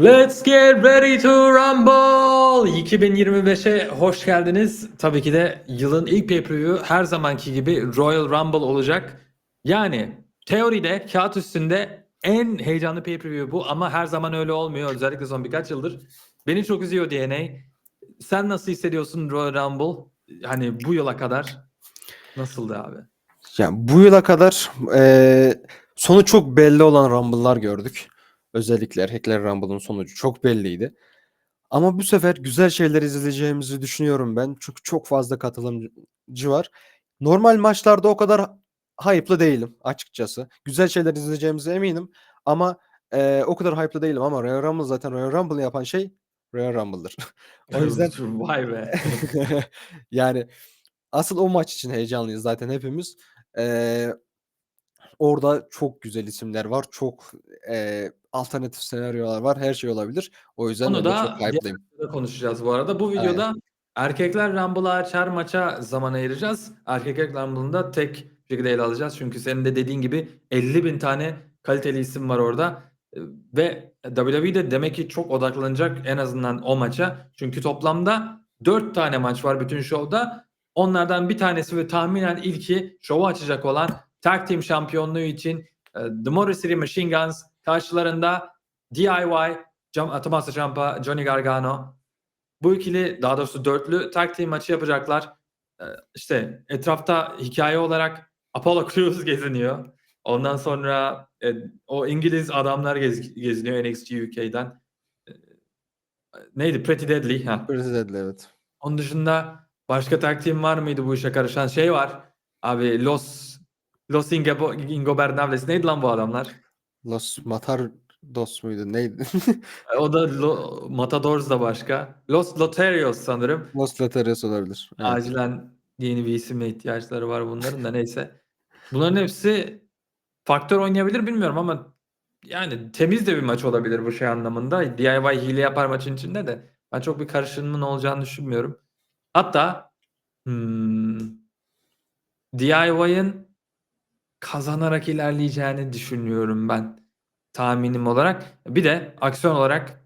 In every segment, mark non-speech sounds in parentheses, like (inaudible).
Let's get ready to rumble. 2025'e hoş geldiniz. Tabii ki de yılın ilk pay-per-view her zamanki gibi Royal Rumble olacak. Yani teoride kağıt üstünde en heyecanlı pay-per-view bu ama her zaman öyle olmuyor. Özellikle son birkaç yıldır. Beni çok üzüyor DNA. Sen nasıl hissediyorsun Royal Rumble? Hani bu yıla kadar nasıldı abi? Yani bu yıla kadar eee, sonu çok belli olan Rumble'lar gördük. Özellikle erkekler Rumble'ın sonucu çok belliydi. Ama bu sefer güzel şeyler izleyeceğimizi düşünüyorum ben. Çünkü çok fazla katılımcı var. Normal maçlarda o kadar hype'lı değilim açıkçası. Güzel şeyler izleyeceğimize eminim. Ama eee, o kadar hype'lı değilim ama Royal Rumble zaten Royal Rumble yapan şey Royal Rumble'dır. (laughs) o yüzden (laughs) Vay be. (laughs) yani asıl o maç için heyecanlıyız zaten hepimiz. Eee, orada çok güzel isimler var. Çok eee, alternatif senaryolar var. Her şey olabilir. O yüzden Onu ben de da çok hype'lıyım. da konuşacağız bu arada. Bu videoda erkekler Rumble'a açar maça zaman ayıracağız. Erkekler Rumble'ında tek şekilde ele alacağız. Çünkü senin de dediğin gibi 50 bin tane kaliteli isim var orada. Ve WWE'de demek ki çok odaklanacak en azından o maça. Çünkü toplamda 4 tane maç var bütün şovda. Onlardan bir tanesi ve tahminen ilki şovu açacak olan Tag Team şampiyonluğu için e, The City Machine Guns karşılarında DIY, Cam- Tommaso Ciampa, Johnny Gargano. Bu ikili daha doğrusu dörtlü tag team maçı yapacaklar. Ee, İşte etrafta hikaye olarak Apollo Crews (laughs) geziniyor. Ondan sonra e, o İngiliz adamlar gez- geziniyor NXT UK'den. Neydi? Pretty Deadly. Ha. President'le evet. Onun dışında başka tag team var mıydı bu işe karışan? Şey var. Abi Los Los Ingebo- Ingobernables. Neydi lan bu adamlar? Los Matardos muydu? Neydi? (laughs) O da Lo- Matadors da başka. Los Loterios sanırım. Los Laterios olabilir. Evet. Acilen yeni bir isimle ihtiyaçları var bunların da neyse. Bunların hepsi faktör oynayabilir bilmiyorum ama yani temiz de bir maç olabilir bu şey anlamında. DIY hile yapar maçın içinde de ben çok bir karışımın olacağını düşünmüyorum. Hatta hmm, DIY'ın kazanarak ilerleyeceğini düşünüyorum ben tahminim olarak. Bir de aksiyon olarak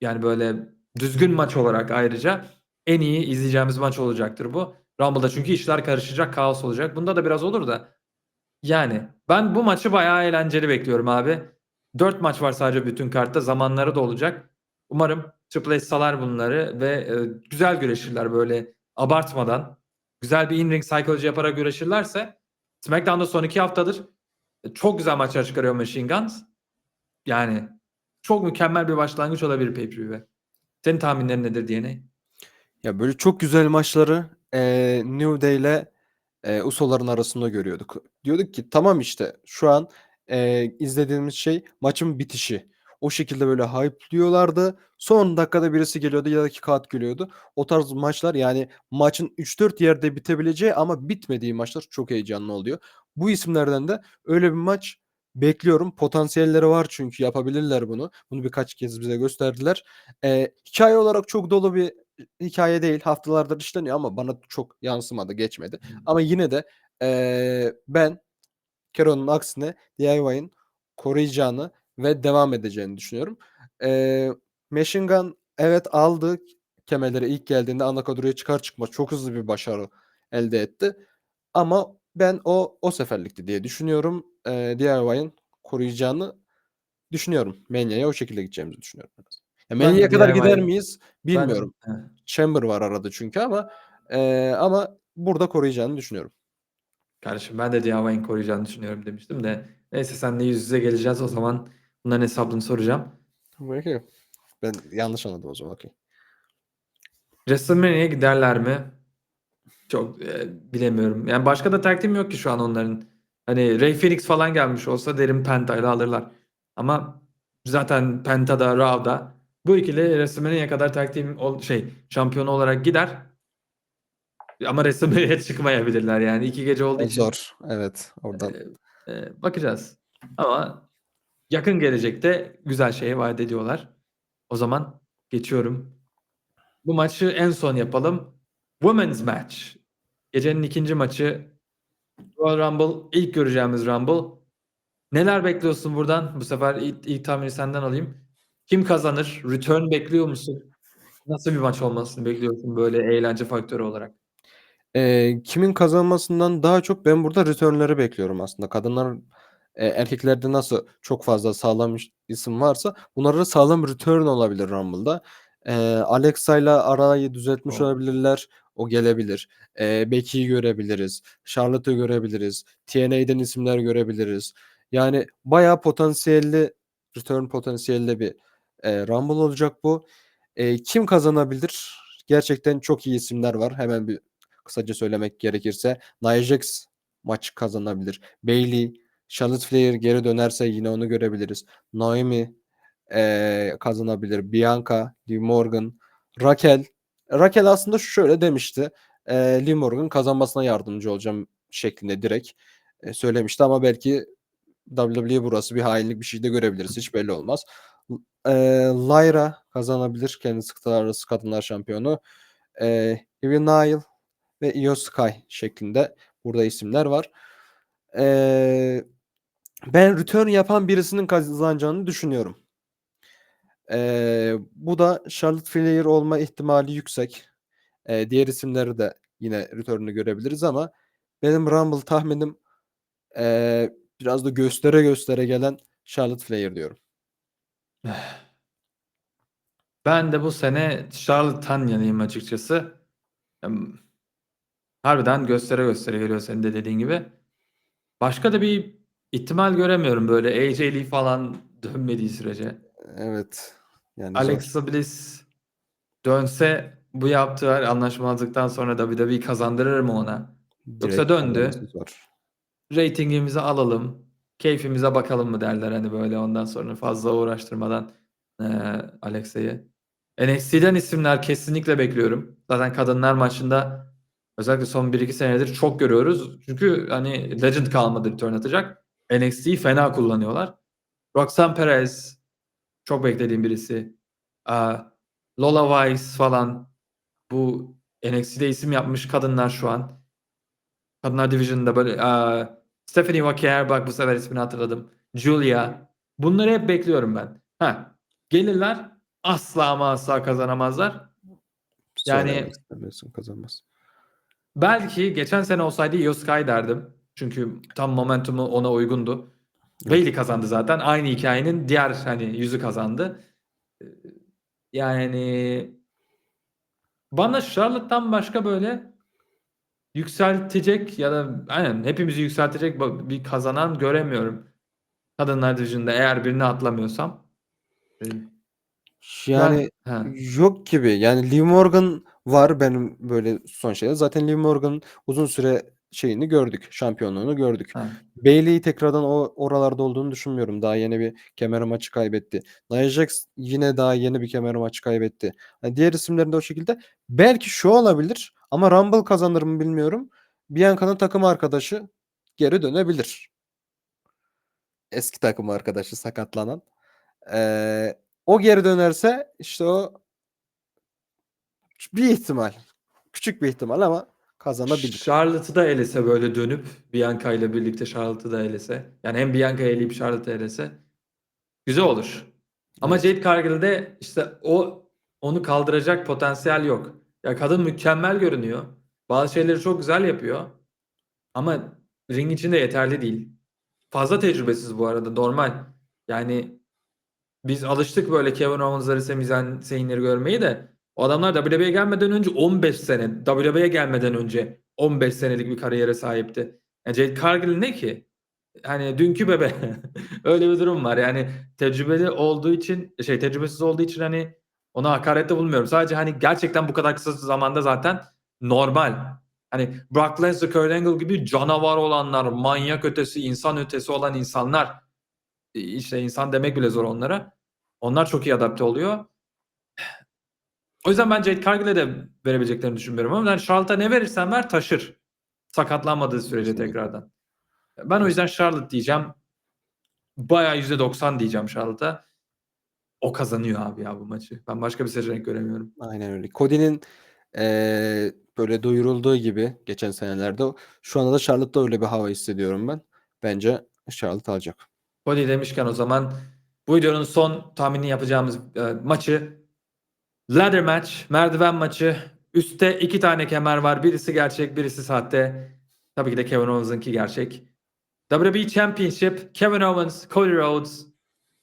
yani böyle düzgün maç olarak ayrıca en iyi izleyeceğimiz maç olacaktır bu. Rumble'da çünkü işler karışacak, kaos olacak. Bunda da biraz olur da. Yani ben bu maçı bayağı eğlenceli bekliyorum abi. 4 maç var sadece bütün kartta. Zamanları da olacak. Umarım Triple H salar bunları ve e, güzel güreşirler böyle abartmadan. Güzel bir in-ring psychology yaparak güreşirlerse SmackDown'da son 2 haftadır e, çok güzel maçlar çıkarıyor Machine Guns. Yani çok mükemmel bir başlangıç olabilir pay-per-view'e. Senin tahminlerin nedir DNA? Ya böyle çok güzel maçları eee New Day ile eee Uso'ların arasında görüyorduk. Diyorduk ki tamam işte şu an eee, izlediğimiz şey maçın bitişi. O şekilde böyle hype'lıyorlardı. Son dakikada birisi geliyordu ya da iki kağıt geliyordu. O tarz maçlar yani maçın 3-4 yerde bitebileceği ama bitmediği maçlar çok heyecanlı oluyor. Bu isimlerden de öyle bir maç bekliyorum. Potansiyelleri var çünkü yapabilirler bunu. Bunu birkaç kez bize gösterdiler. Eee, hikaye olarak çok dolu bir hikaye değil. Haftalardır işleniyor ama bana çok yansımadı, geçmedi. Ama yine de eee, ben Keron'un aksine DIY'ın koruyacağını ve devam edeceğini düşünüyorum. Eee Machine Gun evet aldı kemerleri ilk geldiğinde ana kadroya çıkar çıkmaz çok hızlı bir başarı elde etti. Ama ben o o seferlikti diye düşünüyorum. Eee DIY'ın koruyacağını düşünüyorum. Mania'ya o şekilde gideceğimizi düşünüyorum. Ya Ben Mania'ya de kadar gider DIY miyiz Ben bilmiyorum. Heh. Chamber var arada çünkü ama eee, ama burada koruyacağını düşünüyorum. Kardeşim ben de DIY'in koruyacağını düşünüyorum demiştim de. Neyse seninle yüz yüze geleceğiz o zaman. Bunların hesabını soracağım. Peki. Ben yanlış anladım o zaman. Okey. WrestleMania'ya giderler mi? Çok e, bilemiyorum. Yani başka da team yok ki şu an onların. Hani Ray Phoenix falan gelmiş olsa derim Penta'yla alırlar. Ama zaten Penta'da, Raw'da bu ikili WrestleMania'ya kadar team ol- şey şampiyonu olarak gider. Ama WrestleMania'ya çıkmayabilirler yani. iki gece olduğu için zor. Evet. Oradan. e, e, bakacağız. Ama yakın gelecekte güzel şey vaat ediyorlar. O zaman geçiyorum. Bu maçı en son yapalım. Women's Match. Gecenin ikinci maçı. Royal Rumble. ilk göreceğimiz Rumble. Neler bekliyorsun buradan? Bu sefer ilk, ilk tahmini senden alayım. Kim kazanır? Return bekliyor musun? Nasıl bir maç olmasını bekliyorsun böyle eğlence faktörü olarak? Eee, kimin kazanmasından daha çok ben burada return'leri bekliyorum aslında. Kadınlar eee, erkeklerde nasıl çok fazla sağlam isim varsa bunlarda sağlam return olabilir Rumble'da. Eee, Alexa'yla arayı düzeltmiş Doğru. olabilirler. O gelebilir. Eee, Becky'yi görebiliriz. Charlotte'ı görebiliriz. TNA'den isimler görebiliriz. Yani bayağı potansiyelli return potansiyelli bir eee, Rumble olacak bu. Eee, kim kazanabilir? Gerçekten çok iyi isimler var. Hemen bir kısaca söylemek gerekirse Nia Jax maç kazanabilir. Bayley, Charlotte Flair geri dönerse yine onu görebiliriz. Naomi eee, kazanabilir. Bianca, Liv Morgan, Raquel. Raquel aslında şöyle demişti. Eee Liv Morgan kazanmasına yardımcı olacağım şeklinde direkt e, söylemişti ama belki WWE burası bir hainlik bir şey de görebiliriz. Hiç belli olmaz. Eee Lyra kazanabilir. Kendisi kıtalar arası kadınlar şampiyonu. Eee Ivy Nile ve Io Sky şeklinde burada isimler var. Eee, ben return yapan birisinin kazanacağını düşünüyorum. Eee, bu da Charlotte Flair olma ihtimali yüksek. Eee, diğer isimleri de yine return'ü görebiliriz ama benim Rumble tahminim eee, biraz da göstere göstere gelen Charlotte Flair diyorum. Ben de bu sene Charlotte'tan yanayım açıkçası. Harbiden göstere göstere geliyor senin de dediğin gibi. Başka da bir ihtimal göremiyorum böyle AJ Lee falan dönmediği sürece. Evet. Yani. Alexa Bliss dönse bu yaptığı anlaşmazlıktan sonra WWE kazandırır mı ona? Yoksa döndü. Ratingimizi alalım, keyfimize bakalım mı derler hani böyle ondan sonra fazla uğraştırmadan eee, Alexa'yı. NXT'den isimler kesinlikle bekliyorum. Zaten kadınlar maçında özellikle son 1-2 senedir çok görüyoruz. Çünkü hani Legend kalmadı return atacak. NXT'yi fena kullanıyorlar. Roxanne Perez çok beklediğim birisi. Lola Vice falan bu NXT'de isim yapmış kadınlar şu an. Kadınlar Division'da böyle Stephanie Vaquer bak bu sefer ismini hatırladım. Julia. Bunları hep bekliyorum ben. Ha, gelirler asla ama asla kazanamazlar. Yani- kazanmaz. Belki geçen sene olsaydı Io Sky derdim. Çünkü tam momentumu ona uygundu. Bayley kazandı zaten. Aynı hikayenin diğer hani yüzü kazandı. Ee, Yani bana Charlotte'tan başka böyle yükseltecek ya da aynen hepimizi yükseltecek bir kazanan göremiyorum. Kadınlar Division'da eğer birini atlamıyorsam. Ee, Yani ha. yok gibi. Yani Liv Morgan var benim böyle son şeyde. Zaten Liv Morgan uzun süre şeyini gördük. Şampiyonluğunu gördük. Ha. Bayley'i tekrardan o oralarda olduğunu düşünmüyorum. Daha yeni bir kemer maçı kaybetti. Nia Jax yine daha yeni bir kemer maçı kaybetti. Hani diğer isimlerin de o şekilde. Belki şu olabilir ama Rumble kazanır mı bilmiyorum. Bianca'nın takım arkadaşı geri dönebilir. Eski takım arkadaşı sakatlanan. Ee, o geri dönerse işte o bir ihtimal. Küçük bir ihtimal ama kazanabilir. Charlotte'ı da elese böyle dönüp Bianca ile birlikte Charlotte'ı da elese. Yani hem Bianca'yı eleyip Charlotte'ı elese. Güzel olur. Ama Evet. Jade Cargill'de işte o onu kaldıracak potansiyel yok. Ya kadın mükemmel görünüyor. Bazı şeyleri çok güzel yapıyor. Ama ring içinde yeterli değil. Fazla tecrübesiz bu arada normal. Yani biz alıştık böyle Kevin Owens'ları, Sami Zayn- Zayn'leri görmeyi de o adamlar WWE'ye gelmeden önce 15 sene, WWE'ye gelmeden önce 15 senelik bir kariyere sahipti. Yani Jade Cargill ne ki? Hani dünkü bebe. (laughs) Öyle bir durum var. Yani tecrübeli olduğu için, şey tecrübesiz olduğu için hani ona hakarette bulmuyorum. Sadece hani gerçekten bu kadar kısa zamanda zaten normal. Hani Brock Lesnar, Kurt Angle gibi canavar olanlar, manyak ötesi, insan ötesi olan insanlar işte insan demek bile zor onlara. Onlar çok iyi adapte oluyor. O yüzden ben Jade Cargill'e de verebileceklerini düşünmüyorum ama yani Charlotte'a ne verirsen ver taşır. Sakatlanmadığı sürece Kesinlikle. tekrardan. Ben o yüzden Charlotte diyeceğim. Bayağı %90 diyeceğim Charlotte'a. O kazanıyor abi ya bu maçı. Ben başka bir seçenek göremiyorum. Aynen öyle. Cody'nin eee, böyle duyurulduğu gibi geçen senelerde şu anda da Charlotte'da öyle bir hava hissediyorum ben. Bence Charlotte alacak. Cody demişken o zaman bu videonun son tahminini yapacağımız e, maçı ladder match, merdiven maçı. Üste iki tane kemer var. Birisi gerçek, birisi sahte. Tabii ki de Kevin Owens'ınki gerçek. WWE Championship, Kevin Owens, Cody Rhodes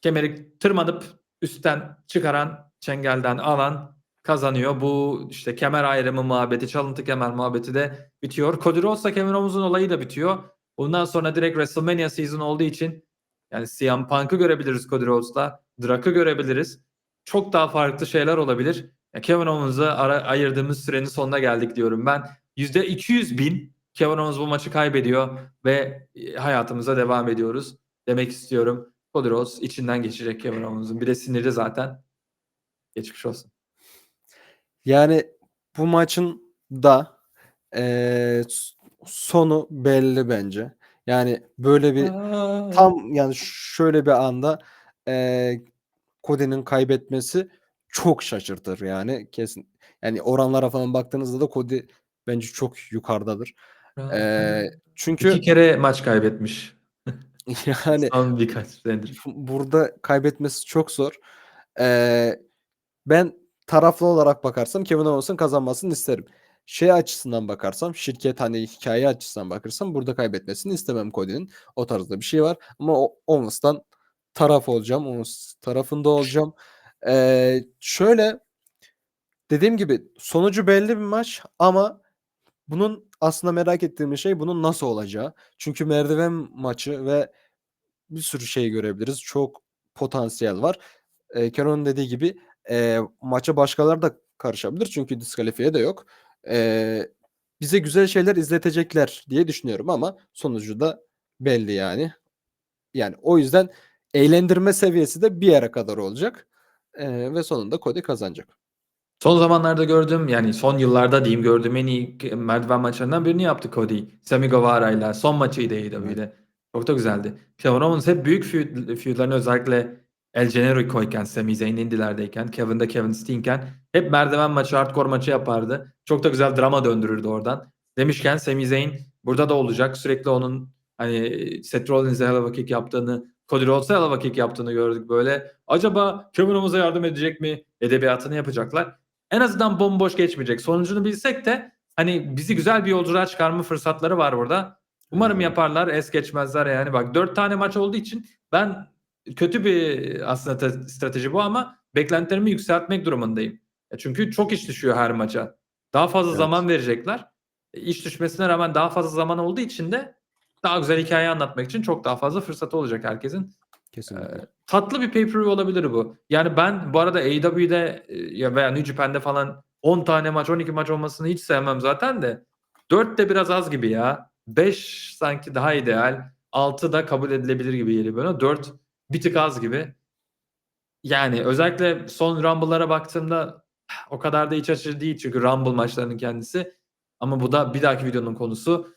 kemeri tırmanıp üstten çıkaran, çengelden alan kazanıyor. Bu işte kemer ayrımı muhabbeti, çalıntı kemer muhabbeti de bitiyor. Cody Rhodes'la Kevin Owens'un olayı da bitiyor. Bundan sonra direkt WrestleMania season olduğu için yani CM Punk'ı görebiliriz Cody Rhodes'la. Drak'ı görebiliriz. Çok daha farklı şeyler olabilir. Kevin Owens'a ayırdığımız sürenin sonuna geldik diyorum ben. %200 bin Kevin Owens bu maçı kaybediyor ve e, hayatımıza devam ediyoruz demek istiyorum. Cody Rhodes içinden geçecek Kevin Owens'ın. Bir de sinirli zaten. Geçmiş olsun. Yani bu maçın da s- sonu belli bence. Yani böyle bir tam yani şöyle bir anda eee Cody'nin kaybetmesi çok şaşırtır yani kesin. Yani oranlara falan baktığınızda da Cody bence çok yukarıdadır. Eee, çünkü İki kere maç kaybetmiş. (laughs) yani Son birkaç senedir. burada kaybetmesi çok zor. Eee, ben taraflı olarak bakarsam Kevin Owens'ın kazanmasını isterim. Şey açısından bakarsam, şirket hani hikaye açısından bakarsam burada kaybetmesini istemem Cody'nin. O tarzda bir şey var. Ama o Owens'tan taraf olacağım. Owens tarafında olacağım. Eee, şöyle dediğim gibi sonucu belli bir maç ama bunun aslında merak ettiğim şey bunun nasıl olacağı. Çünkü merdiven maçı ve bir sürü şey görebiliriz. Çok potansiyel var. Eee Kenan dediği gibi eee, maça başkaları da karışabilir. Çünkü diskalifiye de yok. Eee, bize güzel şeyler izletecekler diye düşünüyorum ama sonucu da belli yani. Yani o yüzden eğlendirme seviyesi de bir yere kadar olacak. Eee, ve sonunda Cody kazanacak. Son zamanlarda gördüğüm yani son yıllarda diyeyim gördüğüm en iyi merdiven maçlarından birini yaptı Cody. Sami Guevara'yla son maçıydı AEW'de. Çok da güzeldi. Kevin Owens hep büyük feud, feudlarını özellikle El Generico'yken, Sami Zayn Indi'lerdeyken, Kevin de Kevin Steen'ken hep merdiven maçı, hardcore maçı yapardı. Çok da güzel drama döndürürdü oradan. Demişken Sami Zayn burada da olacak. Sürekli onun hani Seth Rollins'e hell of a kick yaptığını, Cody Rhodes'a hell of a kick yaptığını gördük böyle. Acaba Owens'a yardım edecek mi? Edebiyatını yapacaklar en azından bomboş geçmeyecek. Sonucunu bilsek de hani bizi güzel bir yolculuğa çıkarma fırsatları var burada. Umarım yaparlar, es geçmezler yani. Bak dört tane maç olduğu için ben kötü bir aslında te- strateji bu ama beklentilerimi yükseltmek durumundayım. Ya çünkü çok iş düşüyor her maça. Daha fazla Evet. zaman verecekler. E, İş düşmesine rağmen daha fazla zaman olduğu için de daha güzel hikaye anlatmak için çok daha fazla fırsatı olacak herkesin. Kesinlikle. Ee, tatlı bir pay-per-view olabilir bu. Yani ben bu arada AEW'de e, ya veya New Japan'de falan 10 tane maç 12 maç olmasını hiç sevmem zaten de 4 de biraz az gibi ya. 5 sanki daha ideal. 6 da kabul edilebilir gibi geliyor bana. 4 bir tık az gibi. Yani özellikle son Rumble'lara baktığımda o kadar da iç açıcı değil çünkü Rumble maçlarının kendisi. Ama bu da bir dahaki videonun konusu.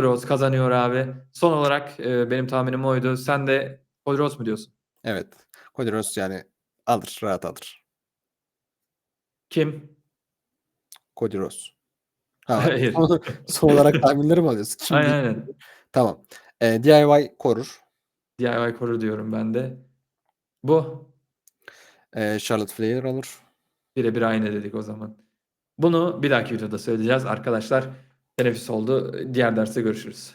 Rhodes kazanıyor abi. Son olarak e, benim tahminim oydu. Sen de Rhodes mu diyorsun? Evet. Rhodes yani alır, rahat alır. Kim? Cody Rhodes. Ha, (laughs) Hayır. son, olarak tahminleri mi alıyorsun? (laughs) Şimdi, Aynen aynen. Tamam. Eee, DIY korur. DIY korur diyorum ben de. Bu. Eee, Charlotte Flair alır. Birebir aynı dedik o zaman. Bunu bir dahaki videoda söyleyeceğiz arkadaşlar. Teneffüs oldu. Diğer derste görüşürüz.